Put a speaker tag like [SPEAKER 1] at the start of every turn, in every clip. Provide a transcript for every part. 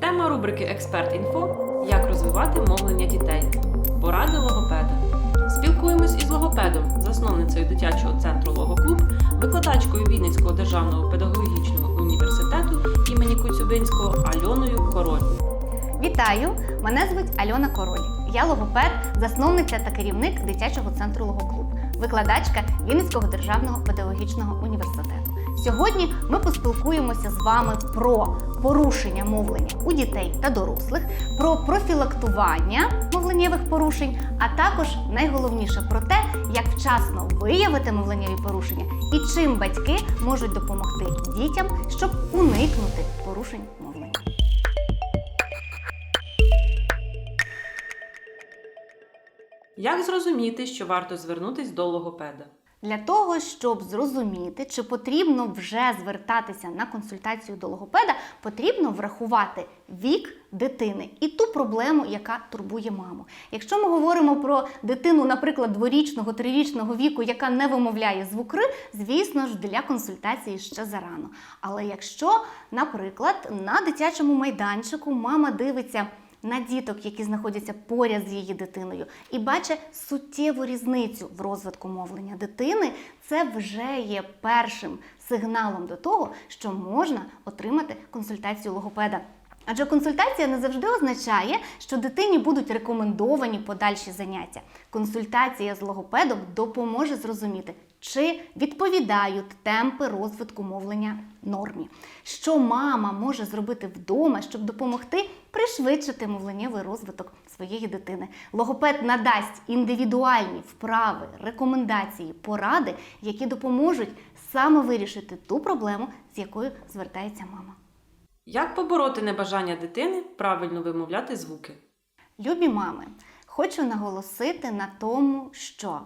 [SPEAKER 1] Тема рубрики Експерт інфо Як розвивати мовлення дітей. Поради логопеда. Спілкуємось із логопедом, засновницею дитячого центру Логоклуб, викладачкою Вінницького державного педагогічного університету імені Коцюбинського Альоною Король.
[SPEAKER 2] Вітаю! Мене звуть Альона Король. Я логопед, засновниця та керівник дитячого центру Логоклуб, викладачка Вінницького державного педагогічного університету. Сьогодні ми поспілкуємося з вами про порушення мовлення у дітей та дорослих, про профілактування мовленнєвих порушень, а також найголовніше про те, як вчасно виявити мовленнєві порушення і чим батьки можуть допомогти дітям, щоб уникнути порушень мовлення.
[SPEAKER 1] Як зрозуміти, що варто звернутись до логопеда?
[SPEAKER 2] Для того, щоб зрозуміти, чи потрібно вже звертатися на консультацію до логопеда, потрібно врахувати вік дитини і ту проблему, яка турбує маму. Якщо ми говоримо про дитину, наприклад, дворічного, трирічного віку, яка не вимовляє звук звісно ж, для консультації ще зарано. Але якщо, наприклад, на дитячому майданчику мама дивиться на діток, які знаходяться поряд з її дитиною, і бачить суттєву різницю в розвитку мовлення дитини, це вже є першим сигналом до того, що можна отримати консультацію логопеда. Адже консультація не завжди означає, що дитині будуть рекомендовані подальші заняття. Консультація з логопедом допоможе зрозуміти, чи відповідають темпи розвитку мовлення нормі, що мама може зробити вдома, щоб допомогти пришвидшити мовленнєвий розвиток своєї дитини. Логопед надасть індивідуальні вправи, рекомендації, поради, які допоможуть саме вирішити ту проблему, з якою звертається мама.
[SPEAKER 1] Як побороти небажання дитини правильно вимовляти звуки?
[SPEAKER 2] Любі мами, хочу наголосити на тому, що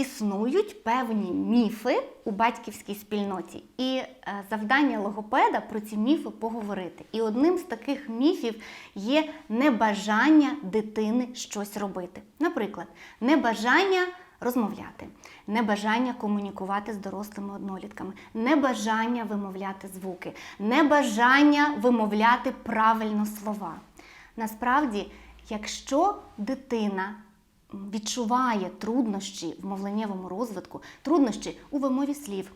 [SPEAKER 2] існують певні міфи у батьківській спільноті, і е, завдання логопеда про ці міфи поговорити. І одним з таких міфів є небажання дитини щось робити. Наприклад, небажання розмовляти, небажання комунікувати з дорослими однолітками, небажання вимовляти звуки, небажання вимовляти правильно слова. Насправді, якщо дитина відчуває труднощі в мовленнєвому розвитку, труднощі у вимові слів,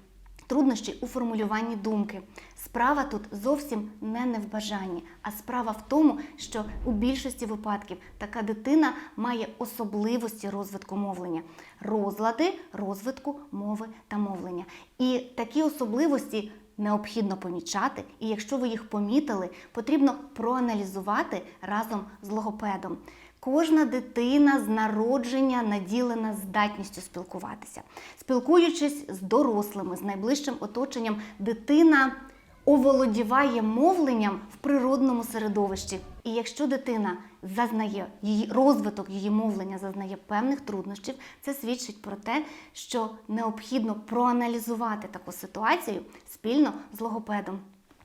[SPEAKER 2] труднощі у формулюванні думки. Справа тут зовсім не не в бажанні, а справа в тому, що у більшості випадків така дитина має особливості розвитку мовлення, розлади розвитку мови та мовлення. І такі особливості необхідно помічати, і якщо ви їх помітили, потрібно проаналізувати разом з логопедом. Кожна дитина з народження наділена здатністю спілкуватися. Спілкуючись з дорослими, з найближчим оточенням, дитина оволодіває мовленням в природному середовищі. І якщо дитина зазнає її розвиток її мовлення зазнає певних труднощів, це свідчить про те, що необхідно проаналізувати таку ситуацію спільно з логопедом.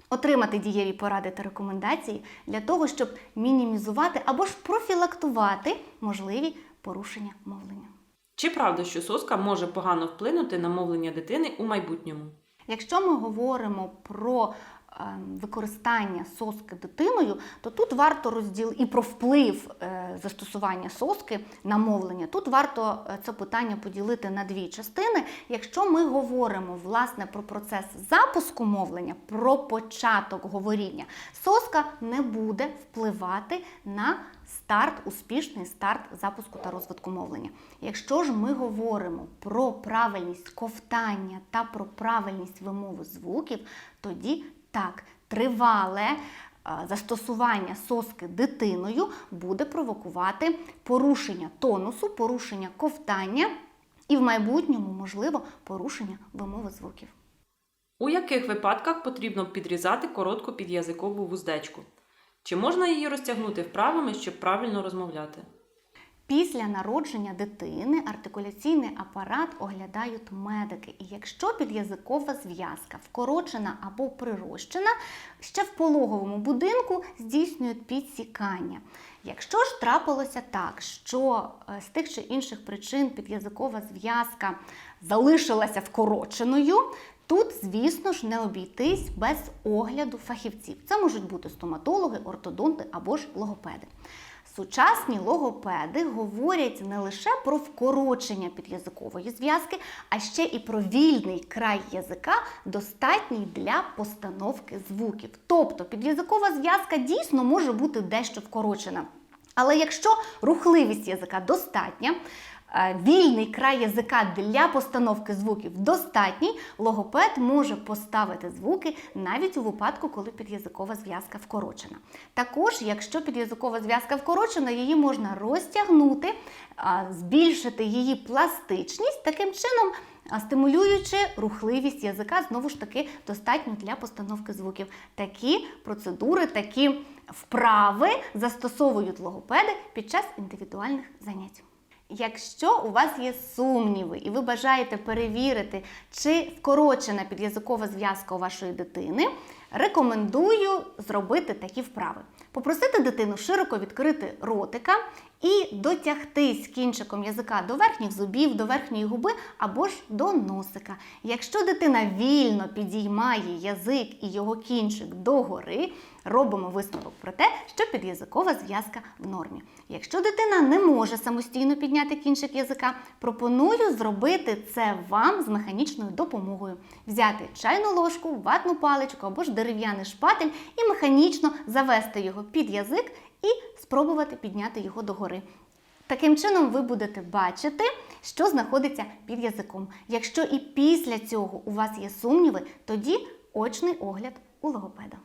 [SPEAKER 2] Отримати дієві поради та рекомендації для того, щоб мінімізувати або ж профілактувати можливі порушення мовлення.
[SPEAKER 1] Чи правда, що соска може погано вплинути на мовлення дитини у майбутньому?
[SPEAKER 2] Якщо ми говоримо про використання соски дитиною, то тут варто розділ і про вплив е, застосування соски на мовлення. Тут варто е, це питання поділити на дві частини. Якщо ми говоримо власне про процес запуску мовлення, про початок говоріння, соска не буде впливати на старт, успішний старт запуску та розвитку мовлення. Якщо ж ми говоримо про правильність ковтання та про правильність вимови звуків, тоді так, тривале е, застосування соски дитиною буде провокувати порушення тонусу, порушення ковтання і в майбутньому, можливо, порушення вимови звуків.
[SPEAKER 1] У яких випадках потрібно підрізати коротку підязикову вуздечку? Чи можна її розтягнути вправами, щоб правильно розмовляти?
[SPEAKER 2] Після народження дитини артикуляційний апарат оглядають медики. І якщо підязикова зв'язка вкорочена або прирощена, ще в пологовому будинку здійснюють підсікання. Якщо ж трапилося так, що е, з тих чи інших причин підязикова зв'язка залишилася вкороченою, Тут, звісно ж, не обійтись без огляду фахівців. Це можуть бути стоматологи, ортодонти або ж логопеди. Сучасні логопеди говорять не лише про вкорочення підязикової зв'язки, а ще і про вільний край язика, достатній для постановки звуків. Тобто підязикова зв'язка дійсно може бути дещо вкорочена. Але якщо рухливість язика достатня, вільний край язика для постановки звуків достатній, логопед може поставити звуки навіть у випадку, коли підязикова зв'язка вкорочена. Також, якщо підязикова зв'язка вкорочена, її можна розтягнути, збільшити її пластичність, таким чином а, стимулюючи рухливість язика, знову ж таки, достатньо для постановки звуків. Такі процедури, такі вправи застосовують логопеди під час індивідуальних занять. Якщо у вас є сумніви і ви бажаєте перевірити, чи скорочена підязикова зв'язка у вашої дитини, рекомендую зробити такі вправи. Попросити дитину широко відкрити ротика і дотягтись кінчиком язика до верхніх зубів, до верхньої губи або ж до носика. Якщо дитина вільно підіймає язик і його кінчик догори, робимо висновок про те, що підязикова зв'язка в нормі. Якщо дитина не може самостійно підняти кінчик язика, пропоную зробити це вам з механічною допомогою. Взяти чайну ложку, ватну паличку або ж дерев'яний шпатель і механічно завести його під язик і спробувати підняти його догори. Таким чином, ви будете бачити, що знаходиться під язиком. Якщо і після цього у вас є сумніви, тоді очний огляд у логопеда.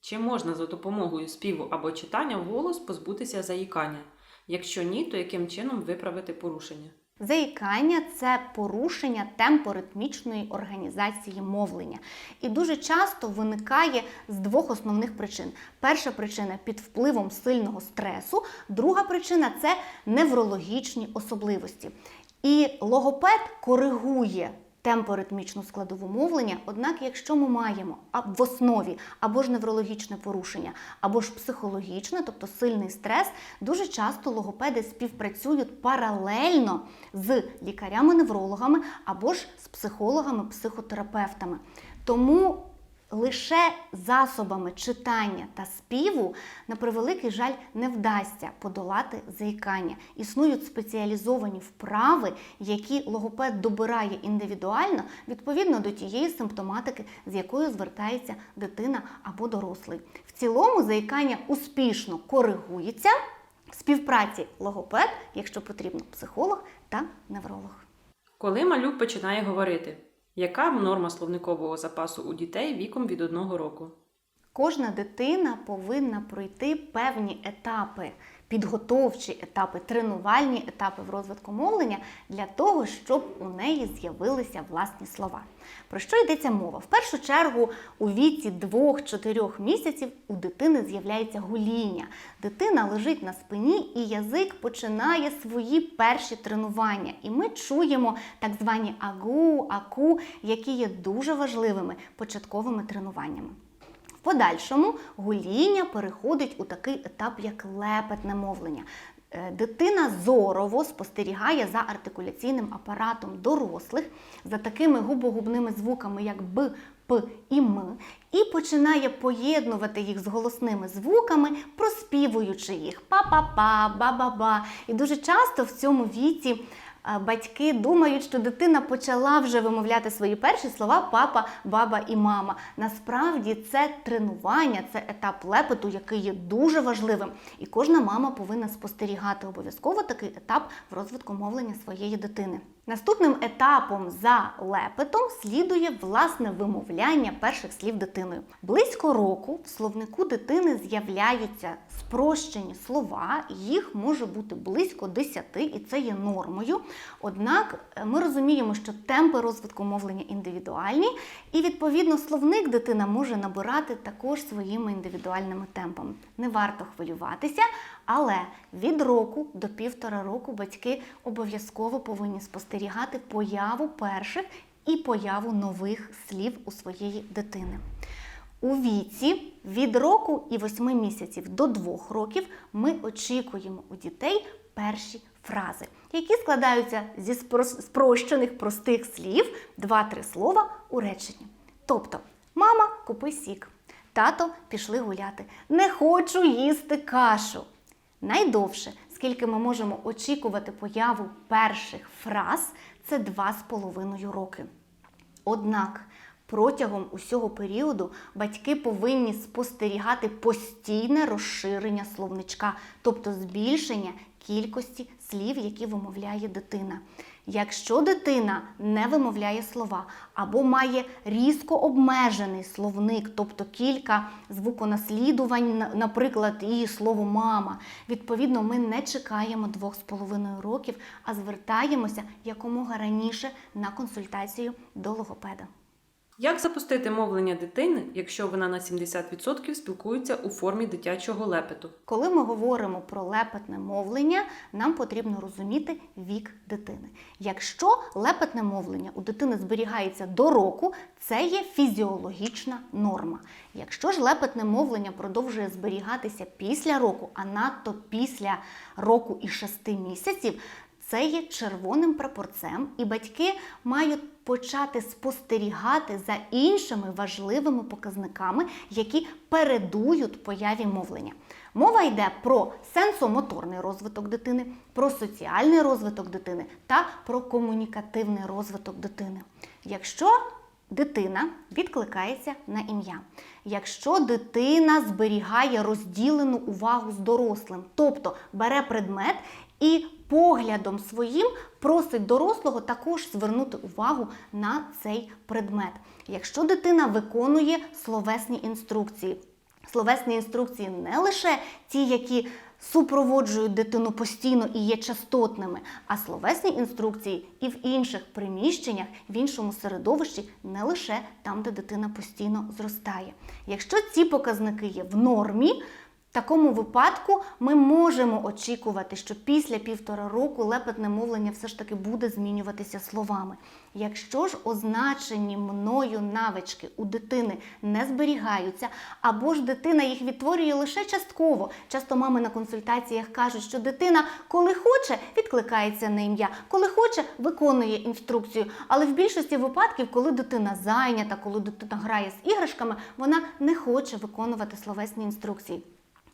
[SPEAKER 1] Чи можна за допомогою співу або читання вголос позбутися заїкання? Якщо ні, то яким чином виправити порушення?
[SPEAKER 2] Заїкання це порушення темпоритмічної організації мовлення. І дуже часто виникає з двох основних причин. Перша причина під впливом сильного стресу, друга причина це неврологічні особливості. І логопед коригує темпоритмічну складову мовлення. Однак, якщо ми маємо в основі або ж неврологічне порушення, або ж психологічне, тобто сильний стрес, дуже часто логопеди співпрацюють паралельно з лікарями-неврологами або ж з психологами-психотерапевтами. Тому лише засобами читання та співу, на превеликий жаль, не вдасться подолати заїкання. Існують спеціалізовані вправи, які логопед добирає індивідуально відповідно до тієї симптоматики, з якою звертається дитина або дорослий. В цілому заїкання успішно коригується в співпраці логопед, якщо потрібно, психолог та невролог.
[SPEAKER 1] Коли малюк починає говорити, яка норма словникового запасу у дітей віком від 1 року?
[SPEAKER 2] Кожна дитина повинна пройти певні етапи, підготовчі етапи, тренувальні етапи в розвитку мовлення для того, щоб у неї з'явилися власні слова. Про що йдеться мова? В першу чергу у віці 2-4 місяців у дитини з'являється гуління. Дитина лежить на спині і язик починає свої перші тренування. І ми чуємо так звані агу, аку, які є дуже важливими початковими тренуваннями. Подальшому гуління переходить у такий етап, як лепетне мовлення. Е, Дитина зорово спостерігає за артикуляційним апаратом дорослих, за такими губогубними звуками, як Б, П і М, і починає поєднувати їх з голосними звуками, проспівуючи їх па-па-па, ба-ба-ба. І дуже часто в цьому віці батьки думають, що дитина почала вже вимовляти свої перші слова папа, баба і мама. Насправді це тренування, це етап лепету, який є дуже важливим. І кожна мама повинна спостерігати обов'язково такий етап в розвитку мовлення своєї дитини. Наступним етапом за лепетом слідує власне вимовляння перших слів дитиною. Близько року в словнику дитини з'являються спрощені слова, їх може бути близько 10, і це є нормою. Однак е, ми розуміємо, що темпи розвитку мовлення індивідуальні, і відповідно словник дитина може набирати також своїми індивідуальними темпами. Не варто хвилюватися, але від року до півтора року батьки обов'язково повинні спостерігати появу перших і появу нових слів у своєї дитини. У віці від року і 8 місяців до 2 років ми очікуємо у дітей перші фрази. які складаються зі спро- спрощених простих слів два-три слова у реченні. Тобто, мама, купи сік, тато пішли гуляти, не хочу їсти кашу. Найдовше, скільки ми можемо очікувати появу перших фраз, це два з половиною роки. Однак протягом усього періоду батьки повинні спостерігати постійне розширення словничка, тобто збільшення кількості слів, які вимовляє дитина. Якщо дитина не вимовляє слова або має різко обмежений словник, тобто кілька звуконаслідувань, наприклад, і слово мама, відповідно, ми не чекаємо двох з половиною років, а звертаємося якомога раніше на консультацію до логопеда.
[SPEAKER 1] Як запустити мовлення дитини, якщо вона на 70% спілкується у формі дитячого лепету?
[SPEAKER 2] Коли ми говоримо про лепетне мовлення, нам потрібно розуміти вік дитини. Якщо лепетне мовлення у дитини зберігається до року, це є фізіологічна норма. Якщо ж лепетне мовлення продовжує зберігатися після року, а надто після року і шести місяців, це є червоним прапорцем, і батьки мають почати спостерігати за іншими важливими показниками, які передують появі мовлення. Мова йде про сенсомоторний розвиток дитини, про соціальний розвиток дитини та про комунікативний розвиток дитини. Якщо дитина відкликається на ім'я, якщо дитина зберігає розділену увагу з дорослим, тобто бере предмет і поглядом своїм просить дорослого також звернути увагу на цей предмет. Якщо дитина виконує словесні інструкції, словесні інструкції не лише ті, які супроводжують дитину постійно і є частотними, а словесні інструкції і в інших приміщеннях, в іншому середовищі, не лише там, де дитина постійно зростає. Якщо ці показники є в нормі, такому випадку ми можемо очікувати, що після півтора року лепетне мовлення все ж таки буде змінюватися словами. Якщо ж означені мною навички у дитини не зберігаються, або ж дитина їх відтворює лише частково. Часто мами на консультаціях кажуть, що дитина, коли хоче, відкликається на ім'я, коли хоче, виконує інструкцію. Але в більшості випадків, коли дитина зайнята, коли дитина грає з іграшками, вона не хоче виконувати словесні інструкції.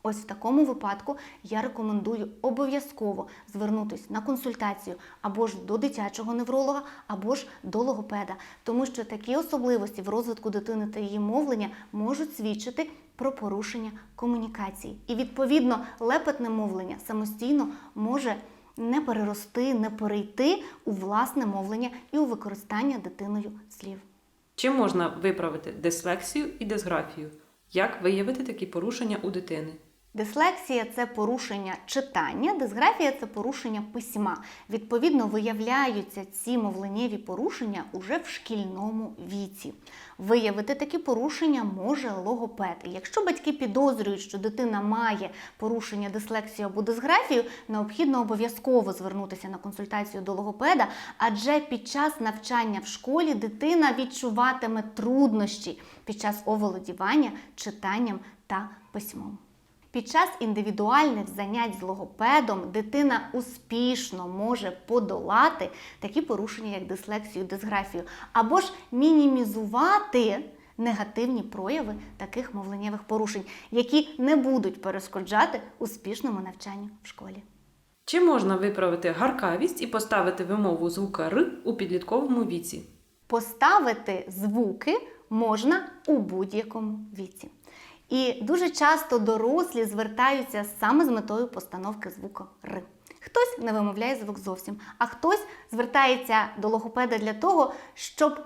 [SPEAKER 2] Ось в такому випадку я рекомендую обов'язково звернутися на консультацію або ж до дитячого невролога, або ж до логопеда, тому що такі особливості в розвитку дитини та її мовлення можуть свідчити про порушення комунікації. І відповідно лепетне мовлення самостійно може не перерости, не перейти у власне мовлення і у використання дитиною слів.
[SPEAKER 1] Чи можна виправити дислексію і дисграфію? Як виявити такі порушення у дитини?
[SPEAKER 2] Дислексія це порушення читання, дисграфія це порушення письма. Відповідно, виявляються ці мовленнєві порушення уже в шкільному віці. Виявити такі порушення може логопед. І якщо батьки підозрюють, що дитина має порушення дислексію або дисграфію, необхідно обов'язково звернутися на консультацію до логопеда, адже під час навчання в школі дитина відчуватиме труднощі під час оволодівання читанням та письмом. Під час індивідуальних занять з логопедом дитина успішно може подолати такі порушення, як дислексію, дисграфію, або ж мінімізувати негативні прояви таких мовленнєвих порушень, які не будуть перешкоджати успішному навчанню в школі.
[SPEAKER 1] Чи можна виправити гаркавість і поставити вимову звука Р у підлітковому віці?
[SPEAKER 2] Поставити звуки можна у будь-якому віці. І дуже часто дорослі звертаються саме з метою постановки звука Р. Хтось не вимовляє звук зовсім, а хтось звертається до логопеда для того, щоб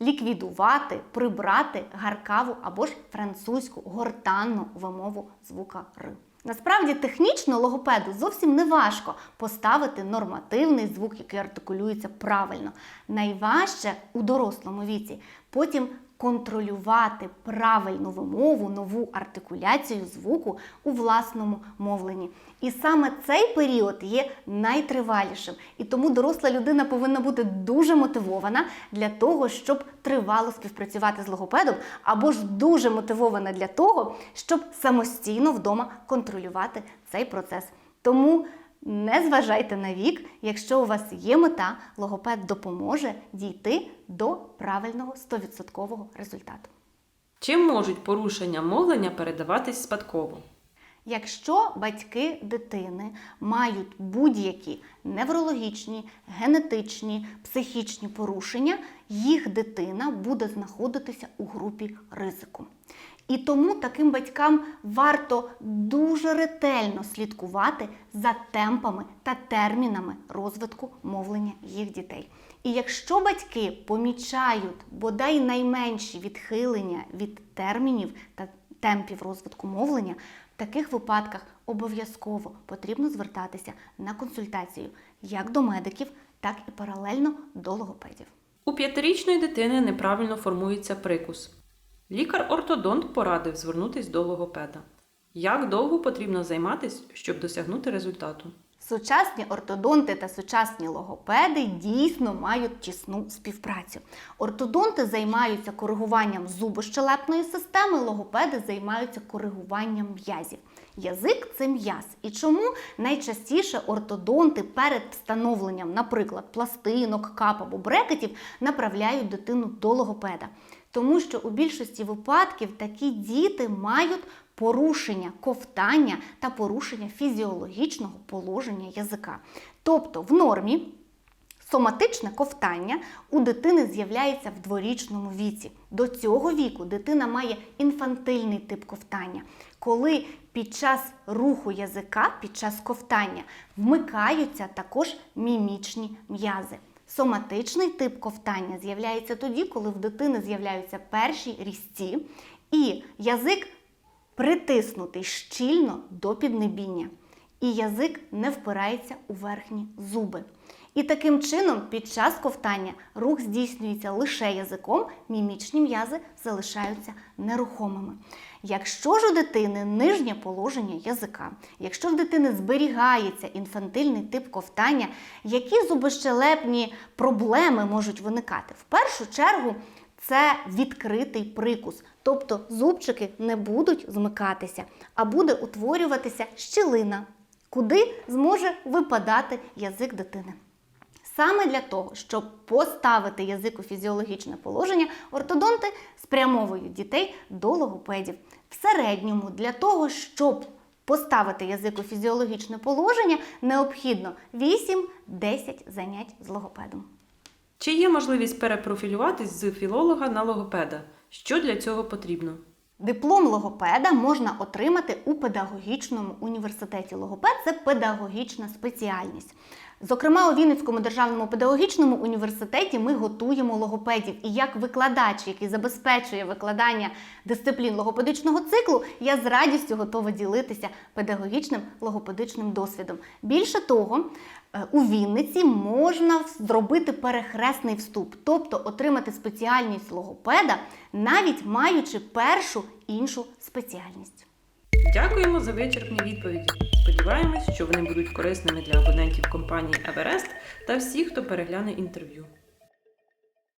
[SPEAKER 2] ліквідувати, прибрати гаркаву або ж французьку гортанну вимову звука Р. Насправді технічно логопеду зовсім не важко поставити нормативний звук, який артикулюється правильно. Найважче у дорослому віці потім контролювати правильну вимову, нову артикуляцію звуку у власному мовленні. І саме цей період є найтривалішим. І тому доросла людина повинна бути дуже мотивована для того, щоб тривало співпрацювати з логопедом, або ж дуже мотивована для того, щоб самостійно вдома контролювати цей процес. Тому Не зважайте на вік, якщо у вас є мета, логопед допоможе дійти до правильного 100% результату.
[SPEAKER 1] Чим можуть порушення мовлення передаватись спадково?
[SPEAKER 2] Якщо батьки дитини мають будь-які неврологічні, генетичні, психічні порушення, їх дитина буде знаходитися у групі ризику. І тому таким батькам варто дуже ретельно слідкувати за темпами та термінами розвитку мовлення їх дітей. І якщо батьки помічають бодай найменші відхилення від термінів та темпів розвитку мовлення, в таких випадках обов'язково потрібно звертатися на консультацію як до медиків, так і паралельно до логопедів.
[SPEAKER 1] У п'ятирічної дитини неправильно формується прикус. Лікар-ортодонт порадив звернутись до логопеда. Як довго потрібно займатися, щоб досягнути результату?
[SPEAKER 2] Сучасні ортодонти та сучасні логопеди дійсно мають тісну співпрацю. Ортодонти займаються коригуванням зубощелепної системи, логопеди займаються коригуванням м'язів. Язик це м'яз. І чому найчастіше ортодонти перед встановленням, наприклад, пластинок, кап або брекетів, направляють дитину до логопеда? Тому що у більшості випадків такі діти мають порушення ковтання та порушення фізіологічного положення язика. Тобто в нормі соматичне ковтання у дитини з'являється в дворічному віці. До цього віку дитина має інфантильний тип ковтання, коли під час руху язика, під час ковтання вмикаються також мімічні м'язи. Соматичний тип ковтання з'являється тоді, коли в дитини з'являються перші різці, і язик притиснутий щільно до піднебіння, і язик не впирається у верхні зуби. І таким чином, під час ковтання рух здійснюється лише язиком, мімічні м'язи залишаються нерухомими. Якщо ж у дитини нижнє положення язика, якщо в дитини зберігається інфантильний тип ковтання, які зубощелепні проблеми можуть виникати? В першу чергу це відкритий прикус, тобто зубчики не будуть змикатися, а буде утворюватися щілина, куди зможе випадати язик дитини. Саме для того, щоб поставити язик у фізіологічне положення, ортодонти спрямовують дітей до логопедів. В середньому для того, щоб поставити язик у фізіологічне положення, необхідно 8-10 занять з логопедом.
[SPEAKER 1] Чи є можливість перепрофілюватись з філолога на логопеда? Що для цього потрібно?
[SPEAKER 2] Диплом логопеда можна отримати у педагогічному університеті. Логопед це педагогічна спеціальність. Зокрема, у Вінницькому державному педагогічному університеті ми готуємо логопедів. І як викладач, який забезпечує викладання дисциплін логопедичного циклу, я з радістю готова ділитися педагогічним логопедичним досвідом. Більше того, е, у Вінниці можна зробити перехресний вступ, тобто отримати спеціальність логопеда, навіть маючи першу іншу спеціальність.
[SPEAKER 1] Дякуємо за вичерпні відповіді. Сподіваємось, що вони будуть корисними для абонентів компанії Everest та всіх, хто перегляне інтерв'ю.